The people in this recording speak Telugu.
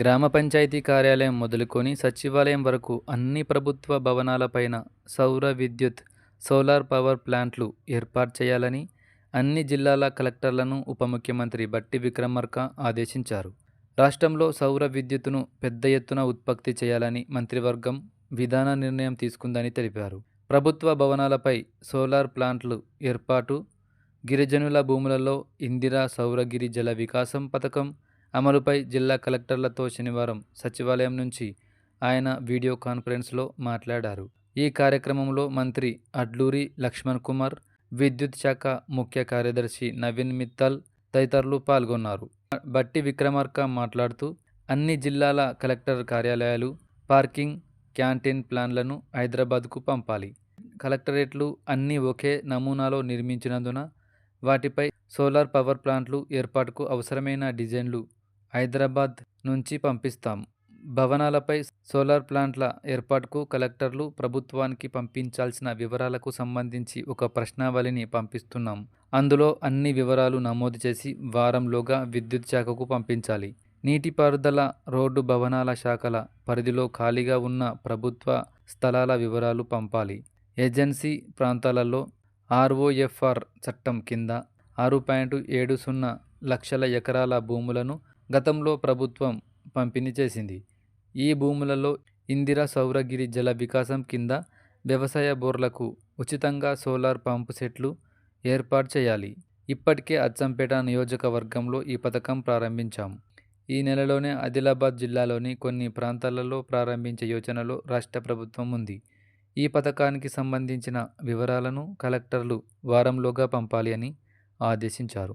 గ్రామ పంచాయతీ కార్యాలయం మొదలుకొని సచివాలయం వరకు అన్ని ప్రభుత్వ భవనాలపైన సౌర విద్యుత్ సోలార్ పవర్ ప్లాంట్లు ఏర్పాటు చేయాలని అన్ని జిల్లాల కలెక్టర్లను ఉప ముఖ్యమంత్రి బట్టి విక్రమార్క ఆదేశించారు. రాష్ట్రంలో సౌర విద్యుత్తును పెద్ద ఎత్తున ఉత్పత్తి చేయాలని మంత్రివర్గం విధాన నిర్ణయం తీసుకుందని తెలిపారు. ప్రభుత్వ భవనాలపై సోలార్ ప్లాంట్లు ఏర్పాటు గిరిజనుల భూములలో ఇందిరా సౌరగిరి జల వికాసం పథకం అమలుపై జిల్లా కలెక్టర్లతో శనివారం సచివాలయం నుంచి ఆయన వీడియో కాన్ఫరెన్స్లో మాట్లాడారు. ఈ కార్యక్రమంలో మంత్రి అడ్లూరి లక్ష్మణ్ కుమార్ విద్యుత్ శాఖ ముఖ్య కార్యదర్శి నవీన్ మిత్తల్ తదితరులు పాల్గొన్నారు. బట్టి విక్రమార్క మాట్లాడుతూ అన్ని జిల్లాల కలెక్టర్ కార్యాలయాలు పార్కింగ్ క్యాంటీన్ ప్లాన్లను హైదరాబాద్కు పంపాలి. కలెక్టరేట్లు అన్నీ ఒకే నమూనాలో నిర్మించినందున వాటిపై సోలార్ పవర్ ప్లాంట్లు ఏర్పాటుకు అవసరమైన డిజైన్లు హైదరాబాద్ నుంచి పంపిస్తాం. భవనాలపై సోలార్ ప్లాంట్ల ఏర్పాటుకు కలెక్టర్లు ప్రభుత్వానికి పంపించాల్సిన వివరాలకు సంబంధించి ఒక ప్రశ్నావళిని పంపిస్తున్నాం. అందులో అన్ని వివరాలు నమోదు చేసి వారంలోగా విద్యుత్ శాఖకు పంపించాలి. నీటిపారుదల రోడ్డు భవనాల శాఖల పరిధిలో ఖాళీగా ఉన్న ప్రభుత్వ స్థలాల వివరాలు పంపాలి. ఏజెన్సీ ప్రాంతాలలో ఆర్ఓఎఫ్ఆర్ చట్టం కింద ఆరు పాయింట్ ఏడు సున్నా లక్షల ఎకరాల భూములను గతంలో ప్రభుత్వం పంపిణీ చేసింది. ఈ భూములలో ఇందిరా సౌరగిరి జల వికాసం కింద వ్యవసాయ బోర్లకు ఉచితంగా సోలార్ పంపు సెట్లు ఏర్పాటు చేయాలి. ఇప్పటికే అచ్చంపేట నియోజకవర్గంలో ఈ పథకం ప్రారంభించాం. ఈ నెలలోనే ఆదిలాబాద్ జిల్లాలోని కొన్ని ప్రాంతాలలో ప్రారంభించే యోచనలో రాష్ట్ర ప్రభుత్వం ఉంది. ఈ పథకానికి సంబంధించిన వివరాలను కలెక్టర్లు వారంలోగా పంపాలి అని ఆదేశించారు.